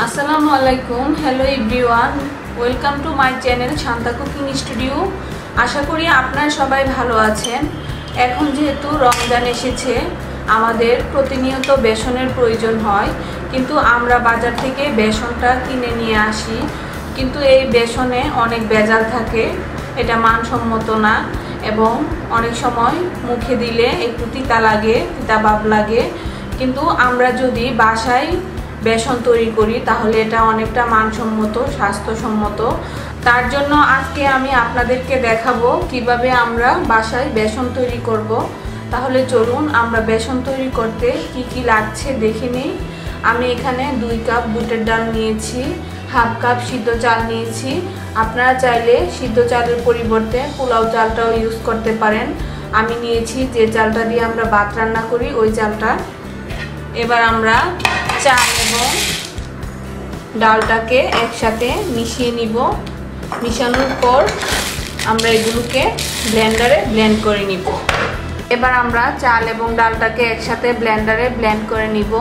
আসসালামু আলাইকুম hello everyone welcome to my channel Shanta cooking studio. আশা করি আপনারা সবাই ভালো আছেন। এখন যেহেতু রমজান এসেছে, আমাদের প্রতিনিয়ত বেসনের প্রয়োজন হয়, কিন্তু আমরা বাজার থেকে বেসনটা কিনে নিয়ে আসি। কিন্তু এই বেসনে অনেক বেজাল থাকে, এটা মানসম্মত না এবং অনেক সময় মুখে দিলে একটু তিতা লাগে তিতা লাগে। কিন্তু আমরা যদি বাসায় বেসন তৈরি করি, তাহলে এটা অনেকটা মানসম্মত, স্বাস্থ্যসম্মত। তার জন্য আজকে আমি আপনাদেরকে দেখাবো কীভাবে আমরা বাসায় বেসন তৈরি করব। তাহলে চলুন আমরা বেসন তৈরি করতে কি কি লাগছে দেখে নিই। আমি এখানে দুই কাপ বুটের ডাল নিয়েছি, হাফ কাপ সিদ্ধ চাল নিয়েছি। আপনারা চাইলে সিদ্ধ চালের পরিবর্তে পোলাও চালটাও ইউজ করতে পারেন। আমি নিয়েছি যে চালটা দিয়ে আমরা ভাত রান্না করি, ওই চালটা। এবার আমরা চাল এবং ডালটাকে একসাথে মিশিয়ে নিব। মিশানোর পর আমরা এগুলোকে ব্লেন্ডারে ব্লেন্ড করে নিব। এবার আমরা চাল এবং ডালটাকে একসাথে ব্লেন্ডারে ব্লেন্ড করে নিব।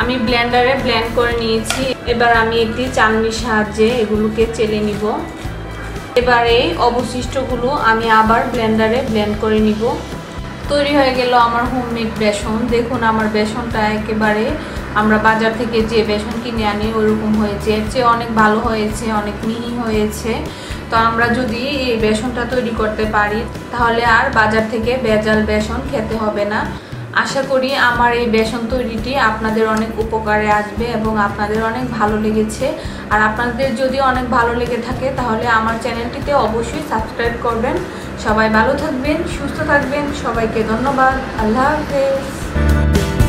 আমি ব্লেন্ডারে ব্লেন্ড করে নিয়েছি। এবার আমি একটি চালনির সাহায্যে এগুলোকে চেলে নিব। এবার এই অবশিষ্টগুলো আমি আবার ব্লেন্ডারে ব্লেন্ড করে নিব। তৈরি হয়ে গেল আমার হোমমেড বেসন। দেখুন আমার বেসনটা একেবারে আমরা বাজার থেকে যে বেসন কিনে আনি ওরকম হয়েছে। এর চেয়ে অনেক ভালো হয়েছে, অনেক মিহি হয়েছে। তো আমরা যদি এই বেসনটা তৈরি করতে পারি, তাহলে আর বাজার থেকে বেজাল বেসন খেতে হবে না। আশা করি আমার এই বেসন তৈরিটি আপনাদের অনেক উপকারে আসবে এবং আপনাদের অনেক ভালো লেগেছে। আর আপনাদের যদি অনেক ভালো লেগে থাকে, তাহলে আমার চ্যানেলটিতে অবশ্যই সাবস্ক্রাইব করবেন। সবাই ভালো থাকবেন, সুস্থ থাকবেন। সবাইকে ধন্যবাদ। আল্লাহ হাফেজ।